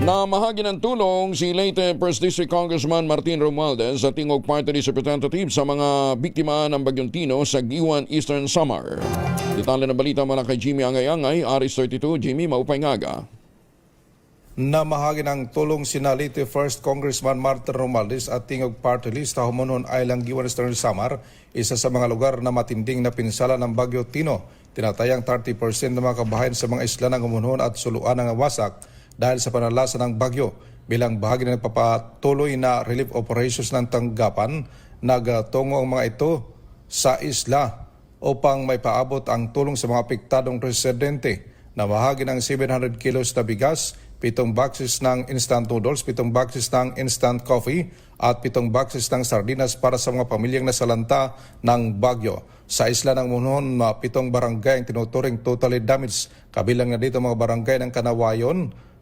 Na mahagi ng tulong si late First District Congressman Martin Romualdez sa tingog party representative sa mga biktima ng Bagyong Tino sa Giwan Eastern Samar. Detalye ng balita mula kay Jimmy Angay-Angay, Aris 32, Jimmy Maupay Ngaga. na mahagi ng tulong sina late First Congressman Martin Romualdez at Tingog Party List sa Humunon Island, Giwan Eastern Samar, isa sa mga lugar na matinding na pinsala ng Bagyo Tino. Tinatayang 30% ng mga kabahayan sa mga isla ng Humunon at Suluan ng wasak dahil sa panalasa ng bagyo. Bilang bahagi ng papatuloy na relief operations ng tanggapan, nagtungo ang mga ito sa isla upang may paabot ang tulong sa mga apektadong residente na bahagi ng 700 kilos na bigas, pitong boxes ng instant noodles, pitong boxes ng instant coffee, at pitong boxes ng sardinas para sa mga pamilyang nasalanta ng bagyo. Sa isla ng Munon, mga pitong barangay ang tinuturing totally damaged. Kabilang na dito mga barangay ng Kanawayon,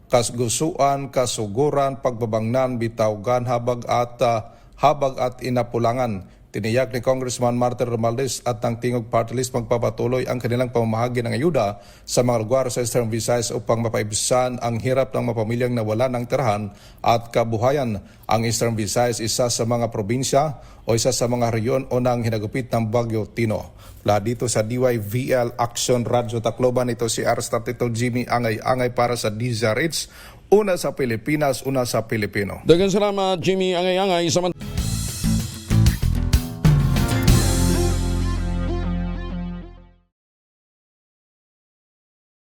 Kasgusuan, Kasuguran, Pagbabangnan, Bitawgan, Habag at ah, Habag at Inapulangan. Tiniyak ni Congressman Martin Romualdez at ng Tingog Party List magpapatuloy ang kanilang pamamahagi ng ayuda sa mga lugar sa Eastern Visayas upang mapaibisan ang hirap ng mga pamilyang nawala ng tirahan at kabuhayan. Ang Eastern Visayas isa sa mga probinsya o isa sa mga reyon o nang hinagupit ng Bagyo Tino. Mula dito sa DYVL Action Radio Tacloban, ito si Arstatito Jimmy Angay-Angay para sa DZRH. Una sa Pilipinas, una sa Pilipino. Dagan salamat, Jimmy Angay-Angay. Samant-